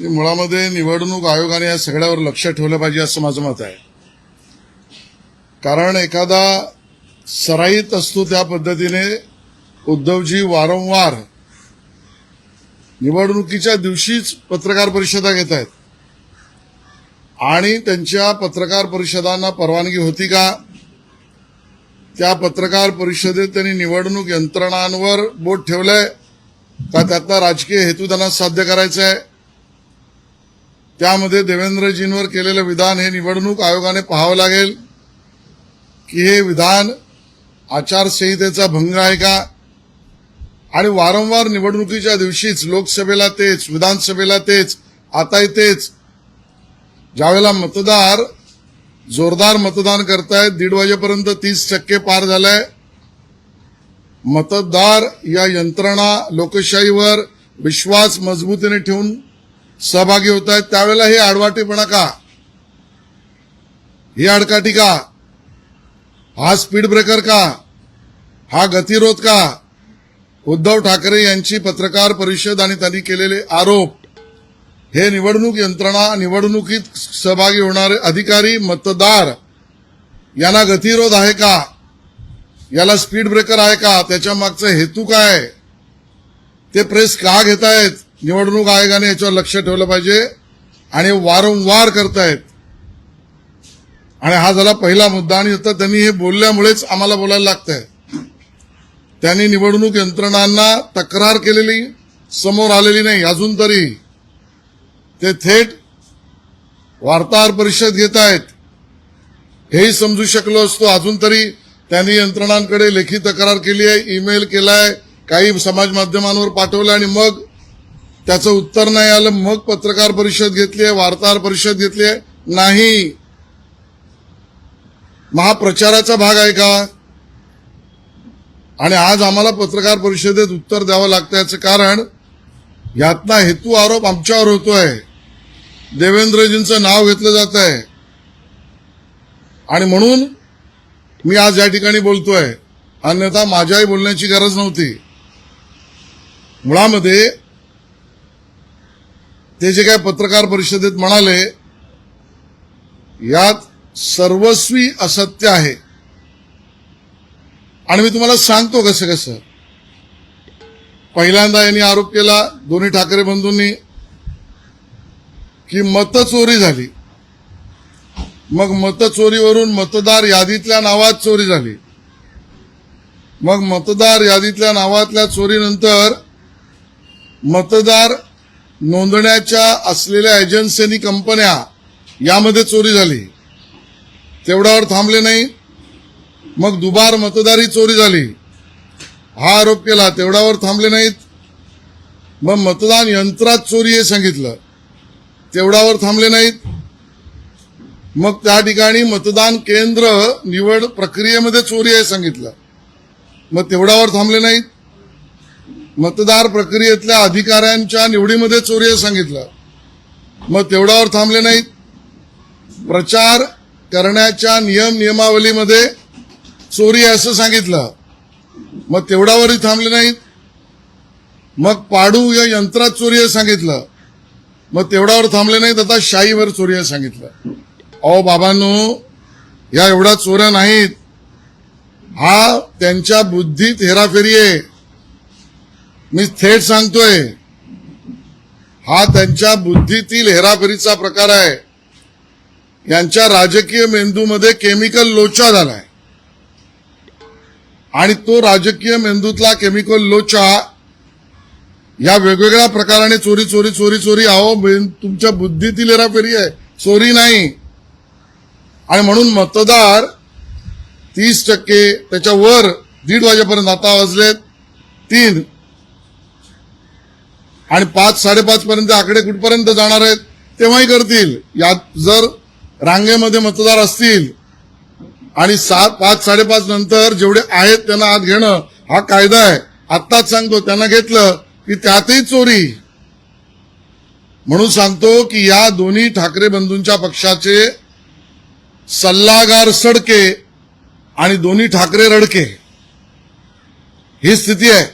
मुळामध्ये निवडणूक आयोगाने या सगळ्यावर लक्ष ठेवलं पाहिजे असं माझं मत आहे. कारण एखादा सराईत असतो त्या पद्धतीने उद्धवजी वारंवार निवडणुकीच्या दिवशीच पत्रकार परिषदा घेत आहेत. आणि त्यांच्या पत्रकार परिषदांना परवानगी होती का? त्या पत्रकार परिषदेत त्यांनी निवडणूक यंत्रणांवर बोट ठेवलंय का? त्यातला राजकीय हेतू त्यांना साध्य करायचा आहे त्यामध्ये देवेंद्रजींवर केलेलं विधान हे निवडणूक आयोगाने पाहावं लागेल. की हे विधान आचारसंहितेचा भंग आहे का? आणि वारंवार निवडणुकीच्या दिवशीच लोकसभेला तेच विधानसभेला तेच आताही तेच. ज्यावेळेला मतदार जोरदार मतदान करतायत दीड वाजेपर्यंत तीस टक्के पार झालंय. मतदार या यंत्रणा लोकशाहीवर विश्वास मजबूतीने ठेवून सहभागी होत आहेत त्यावेळेला हे आडवाटेपणा का? ही आडकाठी का? हा स्पीड ब्रेकर का? हा गतिरोध का? उद्धव ठाकरे यांची पत्रकार परिषद आणि त्यांनी केलेले आरोप हे निवडणूक यंत्रणा निवडणुकीत सहभागी होणारे अधिकारी मतदार यांना गतिरोध आहे का? याला स्पीड ब्रेकर आहे का? त्याच्या मागचा हेतू काय? ते प्रेस का घेतायत? निवडणूक आयोगाने याच्यावर लक्ष ठेवलं पाहिजे आणि वारंवार करतायत. आणि हा झाला पहिला मुद्दा आणि आता त्यांनी हे बोलल्यामुळेच आम्हाला बोलायला लागतंय. त्यांनी निवडणूक यंत्रणांना तक्रार केलेली समोर आलेली नाही अजून तरी. ते थेट वार्ताहर परिषद घेत आहेत हेही समजू शकलो असतो अजून तरी त्यांनी यंत्रणांकडे लेखी तक्रार केली आहे ईमेल केलाय काही समाज माध्यमांवर पाठवलं आणि मग त्याचं उत्तर नाही आलं मग पत्रकार परिषद घेतली आहे वार्ताहर परिषद घेतली आहे. नाही. महाप्रचाराचा भाग आहे का? आणि आज आम्हाला पत्रकार परिषदेत उत्तर द्यावं लागतं याचं कारण यातला हेतू आरोप आमच्यावर होतोय. देवेंद्रजींचं नाव घेतलं जात आहे आणि म्हणून मी आज या ठिकाणी बोलतोय. अन्यथा माझ्याही बोलण्याची गरज नव्हती. मुळामध्ये ते जे काय पत्रकार परिषदेत म्हणाले यात सर्वस्वी असत्य आहे. आणि मी तुम्हाला सांगतो कसं कसं. पहिल्यांदा यांनी आरोप केला दोन्ही ठाकरे बंधूंनी की मतचोरी झाली. मग मतचोरीवरून मतदार यादीतल्या नावात चोरी झाली. मग मतदार यादीतल्या नावातल्या चोरीनंतर मतदार नोंदण्याच्या असलेल्या एजन्सीनी कंपन्या यामध्ये चोरी झाली. तेवढ्यावर थांबले नाही. मग दुबार मतदारी चोरी झाली. हा आरोप केला तेवढ्यावर थांबले नाहीत. मग मतदान यंत्रात चोरी हे सांगितलं. तेवढ्यावर थांबले नाहीत. मग त्या ठिकाणी मतदान केंद्र निवड प्रक्रियेमध्ये चोरी आहे सांगितलं. मग तेवढ्यावर थांबले नाहीत. मतदार प्रक्रियेतल्या अधिकाऱ्यांच्या निवडीमध्ये चोरी आहे सांगितलं. मग तेवढ्यावर थांबले नाहीत. प्रचार करण्याच्या नियम नियमावलीमध्ये चोरी आहे असं सांगितलं. मग तेवढ्यावरही थांबले नाहीत. मग पाडू या यंत्रात चोरी आहे सांगितलं. मग तेवढ्यावर थांबले नाहीत आता शाईवर चोरी आहे सांगितलं. अहो बाबांनो या एवढ्या चोऱ्या नाहीत. हा त्यांच्या बुद्धीत हेराफेरी आहे. मी थेट सांगतोय हा त्यांच्या बुद्धीतील हेराफेरीचा प्रकार आहे. यांच्या राजकीय मेंदूमध्ये केमिकल लोचा झालाय. आणि तो राजकीय मेंदूतला केमिकल लोचा या वेगवेगळ्या प्रकाराने चोरी चोरी चोरी चोरी अहो तुमच्या बुद्धीतील हेराफेरी आहे. चोरी नाही. आणि म्हणून मतदार तीस टक्के त्याच्यावर दीड वाजेपर्यंत आता वाजलेत तीन. आणि पाच साडेपाच पर्यंत आकडे कुठपर्यंत जाणार आहेत तेव्हाही करतील. यात जर रांगेमध्ये मतदार असतील आणि सात पाच साडेपाच नंतर जेवढे आहेत त्यांना आत घेणं हा कायदा आहे. आत्ताच सांगतो त्यांना घेतलं की त्यातही चोरी. म्हणून सांगतो की या दोन्ही ठाकरे बंधूंच्या पक्षाचे सल्लागार सडके आणि दोन्ही ठाकरे रडके. ही स्थिती आहे.